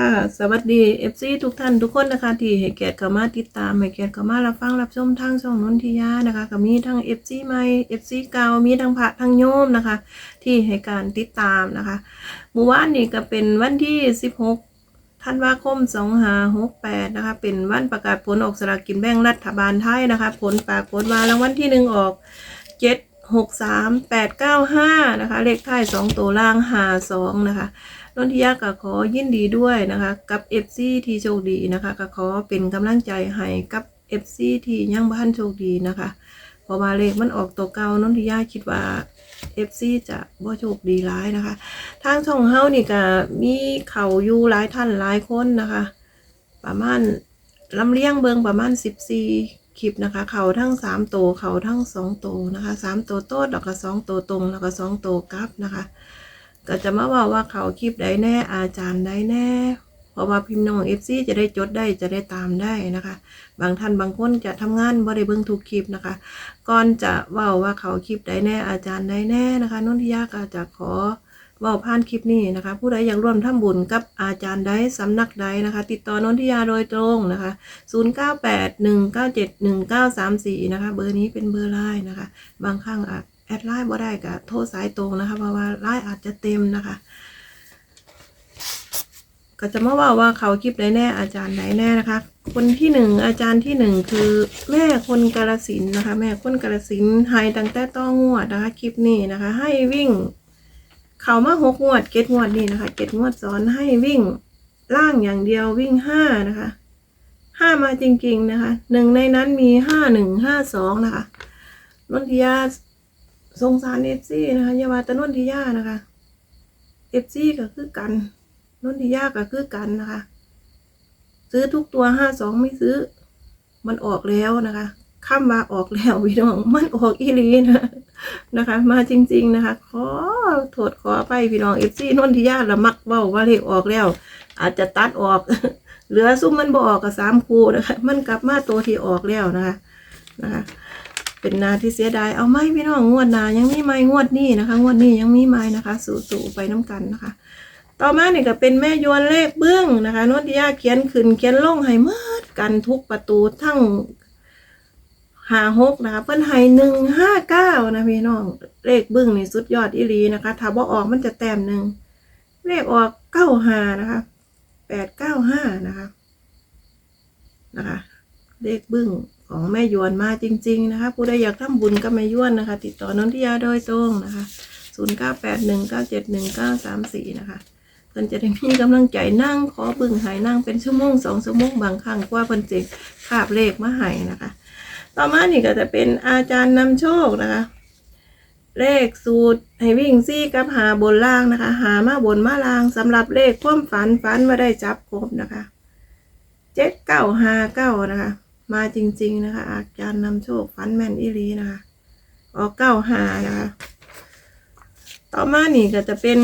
ค่ะ สวัสดี FC ทุกท่านทุกคนนะคะ ที่ให้เกียรติเข้ามาติดตามให้เกียรติเข้ามารับฟังรับชมทางช่องนนทิยานะคะก็มีทั้ง FC ใหม่ FC เก่ามีทั้งพระทั้งโยมนะคะ ที่ให้การติดตามนะคะเมื่อวานนี้ก็เป็นวันที่ 16ธันวาคม2568นะคะ เป็นวันประกาศผลออกสลากกินแบ่งรัฐบาลไทยนะคะ ผลปรากฏว่ารางวัลที่หนึ่งออก 7 6 3 8 9 5นะคะ เลขท้าย2ตัวล่าง52นะคะนนทิยาก็ขอยินดีด้วยนะคะ กับ FC ที่โชคดีนะคะก็ขอเป็นกำลังใจให้กับ FC ที่ยังบ้านโชคดีนะคะพราะว่าเลขมันออกตัวเก่านนทิยาคิดว่า FC จะบ่โชคดีร้ายนะคะ ทางช่องเฮานี่ก็มีเขาอยู่หลายท่านหลายคนนะคะ ประมาณลำเลียงเบิงประมาณ14 คลิปนะคะ เขาทั้ง3ตัวเขาทั้ง2ตัวนะคะ3ตัวโต้แล้วก็2ตัวตรงแล้วก็2ตัวกลับนะคะ ก็จะมาว่าว่าเขาคลิปใดแน่อาจารย์ใดแน่ เพราะว่าพิมพ์น้องเอฟซีจะได้จดได้จะได้ตามได้นะคะ บางท่านบางคนจะทำงานบ่ได้เบิ่งทุกคลิปนะคะ ก่อนจะว่าว่าเขาคลิปใดแน่อาจารย์ใดแน่นะคะนุ่นทิยาก็จะขอ ว่าผ่านคลิปนี้นะคะ ผู้ใดอยากร่วมทำบุญกับอาจารย์ใดสำนักใดนะคะ ติดต่อนนทิยาโดยตรงนะคะ 0981971934 นะคะ เบอร์นี้เป็นเบอร์ไลน์นะคะ บางครั้งอะแอดไลน์บ่ได้ก็โทรสายตรงนะคะ เพราะว่าไลน์อาจจะเต็มนะคะก็จะมาว่าว่าเขาคลิปไหนแน่อาจารย์ไหนแน่นะคะ คนที่หนึ่งอาจารย์ที่หนึ่งคือแม่คนกาลสินนะคะ แม่คนกาลสินธุ์ให้ตั้งแต่ต้องงวดนะคะ คลิปนี้นะคะ ให้วิ่ง เขามาหกงวดเก็ดงวดนี่นะคะเก็ดงวดซ้อนให้วิ่งล่างอย่างเดียววิ่งห้านะคะห้ามาจริง ๆ นะคะหนึ่งในนั้นมีห้าหนึ่งห้าสองนะคะนนทิยาสงสารเอฟซีนะคะยาวาแตนนทิยานะคะเอฟซีก็คือกันนนทิยาก็คือกันนะคะ ซื้อทุกตัวห้าสองไม่ซื้อมันออกแล้วนะคะ ข้ามมาออกแล้วพี่น้องมันออกอีลีนะนะคะ มาจริง ๆนะคะ ขอโทษขอไปพี่น้องเอฟซีนนทิยาละมักเบ้าว่าเลขออกแล้ว อาจจะตัดออก เหลือซุ้มมันบออกกับสามคูนะคะ มันกลับมาตัวที่ออกแล้วนะคะนะคะเป็นนาที่เสียดายเอาไหมพี่น้องงวดนายังมีไหมงวดนี้นะคะ งวดนี้ยังมีไหมนะคะ สู่ๆไปน้ำกันนะคะ ต่อมาเนี่ยก็เป็นแม่ยวนเลขเบื้องนะคะนนทิยาเขียนขึ้นเขียนลงให้หมดกันทุกประตูทั้ง หาหกนะคะ เพิ่นให้หนึ่งห้าเก้านะพี่น้อง เลขบื้งนี่สุดยอดอีหลีนะคะ ถ้าบ่ออกมันจะแต้มหนึ่ง เลขออกเก้าห้านะคะแปดเก้าห้านะคะ นะคะ เลขบึ้งของแม่ยวนมาจริง ๆ นะคะ ผู้ใดอยากทำบุญกับแม่ยวนนะคะ ติดต่อนนทิยาโดยตรงนะคะศูนย์เก้าแปดหนึ่งเก้าเจ็ดหนึ่งเก้าสามสี่นะคะเพิ่นจะได้มีกำลังใจนั่งขอบึงหายนั่งเป็นชั่วโมงสองชั่วโมงบางครั้งกว่าเพิ่นจะคาบเลขมาให้นะคะ ต่อมานี่ก็จะเป็นอาจารย์นำโชคนะคะ เลขสูตรให้วิ่งซี่กับหาบนล่างนะคะ หามาบนมาล่างสำหรับเลขความฝันฝันมาได้จับครบนะคะเจ็ดเก้าหาเก้านะคะ มาจริง ๆนะคะ อาจารย์นำโชคฝันแม่นอีหลีนะคะ ออกเก้าหานะคะ ต่อมานี่ก็จะเป็น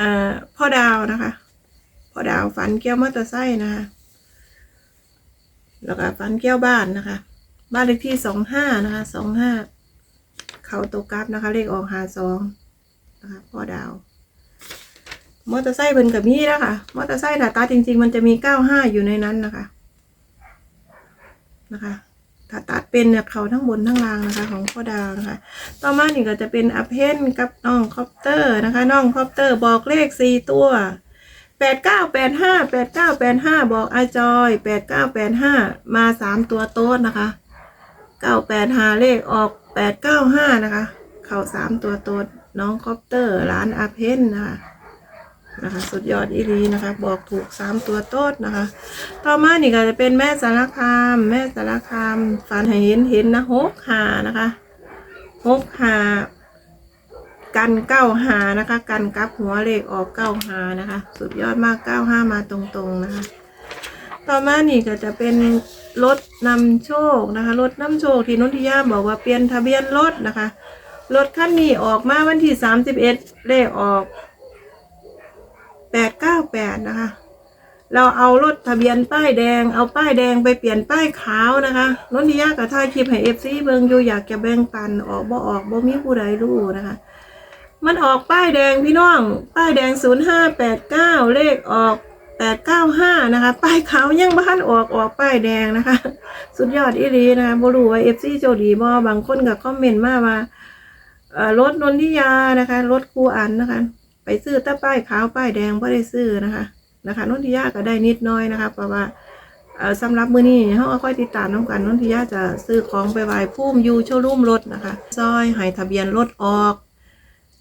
อ่าพ่อดาวนะคะ พ่อดาวฝันเกี้ยวมอเตอร์ไซค์นะคะ แล้วก็ฝันเกี้ยวบ้านนะคะ บ้านเลขที่สองห้านะคะสองห้าเขาตกกราฟนะคะ เลขออกหาสองนะคะพ่อดาวมอเตอร์ไซค์เพิ่นกับมีแล้วค่ะมอเตอร์ไซค์ถ้าตัดจริง ๆ มันจะมีเก้าห้าอยู่ในนั้นนะคะนะคะ ถ้าตัดเป็นเนี่ยเขาทั้งบนทั้งล่างนะคะ ของพ่อดาวนะคะ ต่อมานี่ก็จะเป็นอเพนกับน้องคอปเตอร์นะคะ น้องคอปเตอร์บอกเลขสี่ตัว แปดเก้าแปดห้าแปดเก้าแปดห้าบอกไอจอยแปดเก้าแปดห้ามาสามตัวโต๊ดนะคะเก้าแปดหาเลขออกแปดเก้าห้านะคะ เข่าสามตัวโต๊ดน้องคอปเตอร์ร้านอาเพนนะคะนะคะสุดยอดอีรีนะคะ บอกถูกสามตัวโต๊ดนะคะ ต่อมานี่ก็จะเป็นแม่สารคาม แม่สารคามฝันเห็นเห็นนะหกหานะคะหกหา กันเก้าหานะคะ กันกับหัวเลขออกเก้าหานะคะ สุดยอดมากเก้าห้ามาตรงๆนะคะ ต่อมานี่ก็จะเป็นรถนำโชคนะคะรถนำโชคที่นนทิยาบอกว่าเปลี่ยนทะเบียนรถนะคะรถคันนี้ออกมาวันที่สามสิบเอ็ดเลขออกแปดเก้าแปดนะคะ เราเอารถทะเบียนป้ายแดง เอาป้ายแดงไปเปลี่ยนป้ายขาวนะคะนนทิยากับถ่ายคลิปให้เอฟซีเบิงอยู่อยากจะแบ่งปันออกบ่ออกบ่มีผู้ใดรู้นะคะ มันออกป้ายแดงพี่น้อง ป้ายแดงศูนย์ห้าแปดเก้าเลขออกแปดเก้าห้านะคะ ป้ายขาวยังบ้านออกออกป้ายแดงนะคะ สุดยอดอีหลีนะคะบรูว่าเอฟซีโจดีบอบางคนกับคอมเมนต์มาว่ารถนนทิยานะคะรถครูอันนะคะ ไปซื้อแตะป้ายขาวป้ายแดงไม่ได้ซื้อนะคะนะคะนนทิยาก็ได้นิดน้อยนะคะเพราะว่าสำหรับมือนี้เขาก็ค่อยติดตามน้องกันนนทิยาจะซื้อของไปไหว้พุ่มยูโชว์รูมรถนะคะ ซอยให้ทะเบียนรถออก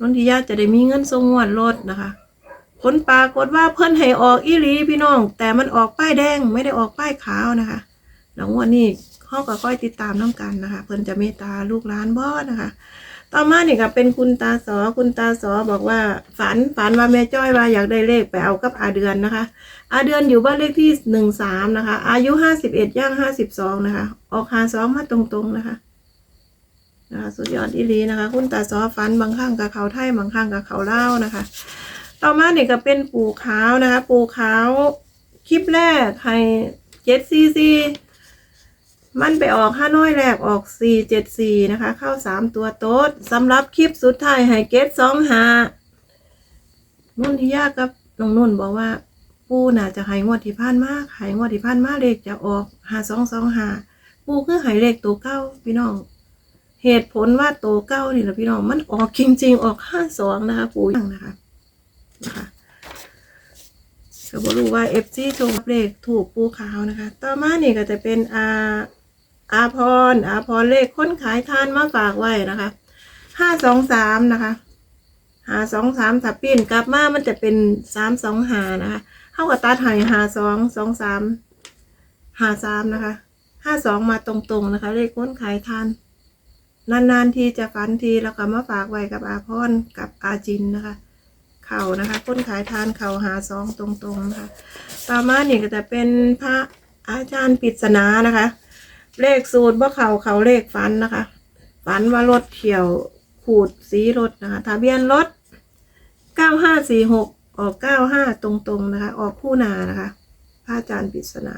นนทิยาจะได้มีเงินส่งงวดรถนะคะ ผลปรากฏว่าเพิ่นให้ออกอีหลีพี่น้อง แต่มันออกป้ายแดงไม่ได้ออกป้ายขาวนะคะแล้วงวดนี้เขาก็ค่อยติดตามน้องกันนะคะ เพิ่นจะเมตตาลูกหลานบ่นะคะ ต่อมาเนี่ยก็เป็นคุณตาสอคุณตาสอบอกว่า ฝันฝันว่าแม่จ้อยว่าอยากได้เลขไปเอากับอาเดือนนะคะ อาเดือนอยู่บ้านเลขที่หนึ่งสามนะคะ อายุห้าสิบเอ็ดย่างห้าสิบสองนะคะ ออกหาสองมาตรงๆนะคะ นะคะสุดยอดอีลีนะคะ คุณตาซอฟันบางข้างกับเขาไทยบางข้างกับเขาเล่านะคะ ต่อมาเนี่ยก็เป็นปูขาวนะคะ ปูขาวคลิปแรกให้เจ็ดซีซีมันไปออกห้าน้อยแรกออกสี่เจ็ดสี่นะคะ เข้าสามตัวโต๊ดสำหรับคลิปสุดท้ายให้เกตสองหานุ่นที่ยากกับน้องนุ่นบอกว่า ปูน่าจะให้งวดที่ผ่านมาให้งวดที่ผ่านมากเลขจะออกหาสองสองหาปูคือให้เลขตัวเก้าพี่น้อง เหตุผลว่าโตเก้านี่แหละพี่น้องมันออกจริง ๆ ออกห้าสองนะคะปู่ยังนะคะนะคะก็บรู้ว่าเอฟซีโชว์เลขถูกปูขาวนะคะ ต่อมานี่ก็จะเป็นอาอาพรอาพรเลขค้นขายทานมาฝากไว้นะคะห้าสองสามนะคะหาสองสามถ้าปีนกลับมามันจะเป็นสามสองหานะคะเท่ากับตัดใหายหาสองสองสามหาสามนะคะห้าสองมาตรงๆนะคะ เลขค้นขายทาน นานๆทีจะฝันทีแล้วก็มาฝากไว้กับอาพรกับอาจินนะคะ เข่านะคะก้นขายทานเข่าหาซองตรงๆนะคะต่อมานี่ก็จะเป็นพระอาจารย์ปริศนานะคะ เลขสูตรว่าเข่าเขาเลขฝันนะคะฝันว่ารถเขียวขูดสีรถนะคะทะเบียนรถเก้าห้าสี่หกออกเก้าห้าตรงๆนะคะ ออกคู่นานะคะพระอาจารย์ปริศนา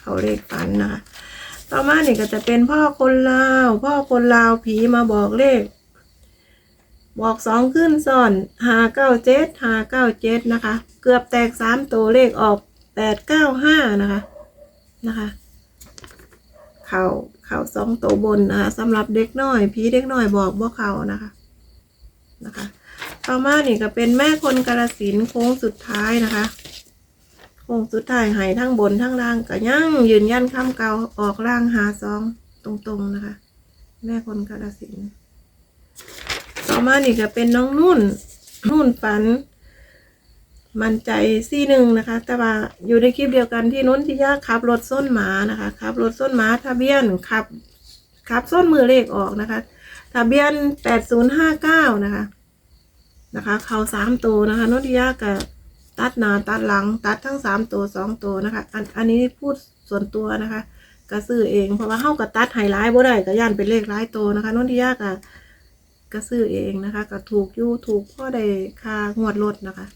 เขาเลขฝันนะคะ ต่อมาเนี่ยก็จะเป็นพ่อคนลาว พ่อคนลาวผีมาบอกเลข บอกสองขึ้นซ้อนหาเก้าเจ็ดหาเก้าเจ็ดนะคะ เกือบแตกสามตัวเลขออกแปดเก้าห้านะคะนะคะเข่าเข่าสองตัวบนนะคะสำหรับเด็กน้อยผีเด็กน้อยบอกว่าเข่านะคะนะคะต่อมานี่ก็เป็นแม่คนกาลสินโค้งสุดท้ายนะคะ งสุดท้ายหายทั้งบนทั้งล่างก็ยังยืนยันคำเก่าออกล่างหาซองตรงๆนะคะ แม่คนกาลสินต่อมานี่ก็เป็นน้องนุ่น นุ่นฝัน มันใจซี่หนึ่งนะคะ แต่ว่าอยู่ในคลิปเดียวกันที่นุ่นที่ยากขับรถส้นหมานะคะขับรถส้นหมาทะเบียนขับขับส้นมือเลขออกนะคะ ทะเบียนแปดศูนย์ห้าเก้านะคะ นะคะ เขาสามตัวนะคะนุ่นที่ยากกับ ตัดหน้าตัดหลัง ตัดทั้งสามตัวสองตัวนะคะ อันอันนี้พูดส่วนตัวนะคะก็ซื้อเองเพราะว่าเฮากับตัดไฮไลท์บ่ได้ก็ย่านเป็นเลขหลายตัวนะคะนนทิยาก็ก็ซื้อเองนะคะก็ถูกยู่ถูกพ่อได้ค่างวดรถนะคะ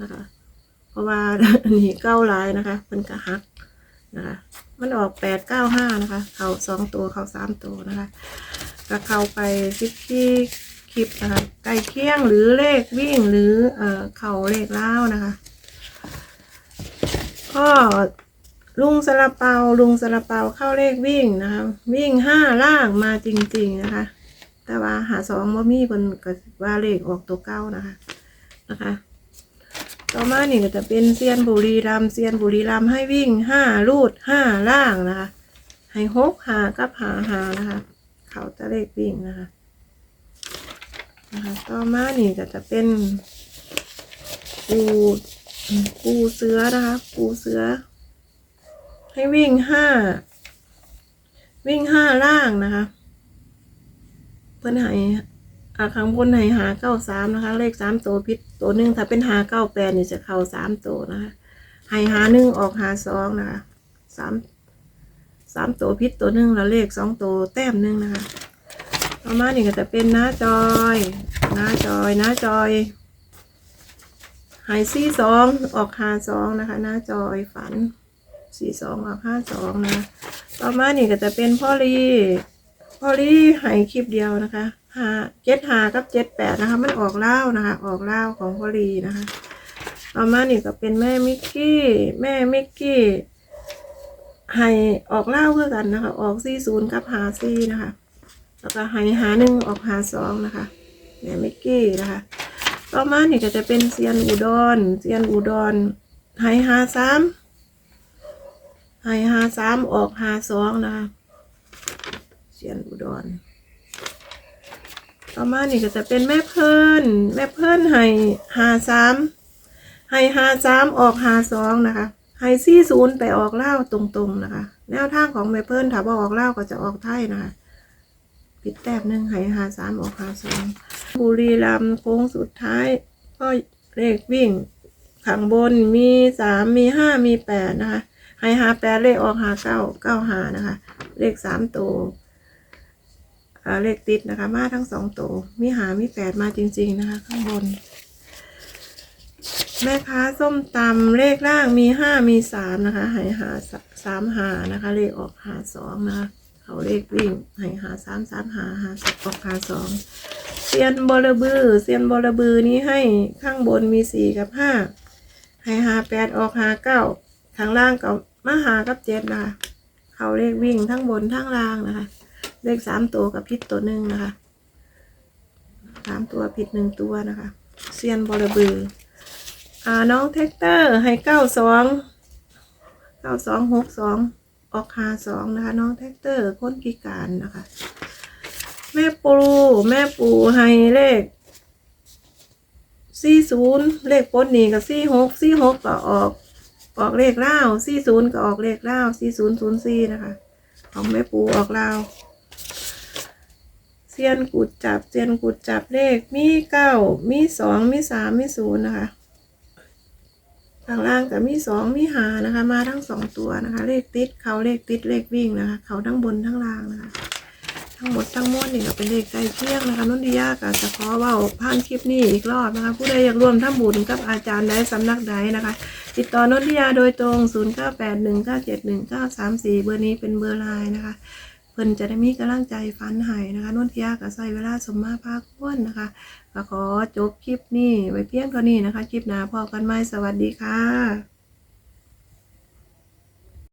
นะคะ เพราะว่าอันนี้เก้าหลายนะคะมันก็หักนะคะ มันออกแปดเก้าห้านะคะ เขาสองตัวเขาสามตัวนะคะก็เข้าไปซิปที่ คลิปนะคะใกล้เคียงหรือเลขวิ่งหรือเอ่อเข่าเลขเล้านะคะก็ลุงสละเปาลุงสละเปาเข้าเลขวิ่งนะคะ วิ่งห้าล่างมาจริง ๆนะคะ แต่ว่าหาสองว่ามีคนก็ว่าเลขออกตัวเก้านะคะนะคะ ต่อมานี่ก็จะเป็นเซียนบุรีรัมเซียนบุรีรัมให้วิ่งห้าลูดห้าล่างนะคะ ให้หกหากับหาหานะคะ เขาจะเลขวิ่งนะคะ นะคะต่อมานี่ก็จะเป็นปูปูเสือนะคะปูเสือ ให้วิ่งห้าวิ่งห้าล่างนะคะ เพื่อนให้อาข้างบนให้หาเก้าสามนะคะ เลขสามตัวพิษตัวหนึ่งถ้าเป็นหาเก้าแปดนี่จะเข้าสามตัวนะคะให้หาหนึ่งออกหาสองนะคะสามสามตัวพิษตัวหนึ่งแล้วเลขสองตัวแต้มหนึ่งนะคะ ต่อมานี่ก็จะเป็นหน้าจอยหน้าจอยหน้าจอยหายซี่สองออกหาสองนะคะ หน้าจอยฝันสี่สองออกห้าสองนะต่อมานี่ก็จะเป็นพ่อลีพ่อลีหายคลิปเดียวนะคะหาเจ็ดหากับเจ็ดแปดนะคะ มันออกเล่านะคะ ออกเล่าของพ่อลีนะคะต่อมานี่ก็เป็นแม่มิกกี้ แม่มิกกี้ให้ออกเล่าเพื่อกันนะคะ ออกซี่ศูนย์กับหาซี่นะคะ แล้วก็ให้หาหนึ่งออกหาสองนะคะแม่มิกกี้นะคะ ต่อมาเนี่ยก็จะเป็นเซียนอุดรเซียนอุดรให้หาสามให้หาสามออกหาสองนะคะเซียนอุดร ต่อมาเนี่ยก็จะเป็นแม่เพิ่นแม่เพิ่นให้หาสามให้หาสามออกหาสองนะคะให้ซี่ศูนย์ไปออกเล่าตรงๆนะคะ แนวทางของแม่เพิ่นถ้าบอออกเล่าก็จะออกไทยนะคะ ปิดแต้มหนึ่งให้หาสามออกหาสองบุรีรัมย์โค้งสุดท้าย ก็เลขวิ่งข้างบนมีสามมีห้ามีแปดนะคะให้หาแปดเลขออกหาเก้าเก้าหานะคะ เลขสามตัวเลขติดนะคะ มาทั้งสองตัวมีหามีแปดมาจริง ๆ นะคะ ข้างบน แม่ค้าส้มตำเลขล่างมีห้ามีสามนะคะ หายหาสสามหานะคะ เลขออกหาสองนะคะ เขาเลขวิ่งใหายหาสามสามหาหาสออกหาสองเซียนบอระบือเซียนบอระบือนี้ให้ข้างบนมีสี่กับห้าให้หาแปดออกหาเก้าข้างล่างกับมาหากับเจ็ดนะคะเขาเลขวิ่งทั้งบนทั้งล่างนะคะ เลขสามตัวกับพิษตัวหนึ่งนะคะสามตัวผิดหนึ่งตัวนะคะเซียนบอระบืออ่าน้องแท็กเตอร์ให้เก้าสองเก้าสองหกสอง ออกหาสองนะคะ น้องแท็กเตอร์คนพิการนะคะ แม่ปู แม่ปูให้เลขสี่ศูนย์เลขปนนี่กับสี่หกสี่หกก็ออก ออกเลขเล่าสี่ศูนย์ก็ออกเลขเล่าสี่ศูนย์ศูนย์สี่นะคะ ของแม่ปูออกเล่าเซียนกุดจับเซียนกุดจับเลขมีเก้ามีสองมีสามมีศูนย์นะคะ ข้างล่างกับมีสองมีหานะคะ มาทั้งสองตัวนะคะ เลขติดเขาเลขติดเลขวิ่งนะคะ เขาทั้งบนทั้งล่างนะคะ ทั้งหมดทั้งมวลนี่ก็เป็นเลขใกล้เคียงนะคะนุ่นดียากจะขอว่าผ่านคลิปนี้อีกรอบนะคะ ผู้ใดอยากร่วมทำบุญกับอาจารย์ใดสำนักใดนะคะ ติดต่อนุ่นดียาโดยตรง 0981971934 เบอร์นี้เป็นเบอร์ไลน์นะคะ เพิ่นจะได้มีกำลังใจฟันใหายนะคะนุ่นดียาก็ใส่เวลาสมมาภาคพ้นนะคะก็ขอจบคลิปนี้ไว้เพียงเท่านี้นะคะ คลิปหน้าพอกันไหมสวัสดีค่ะ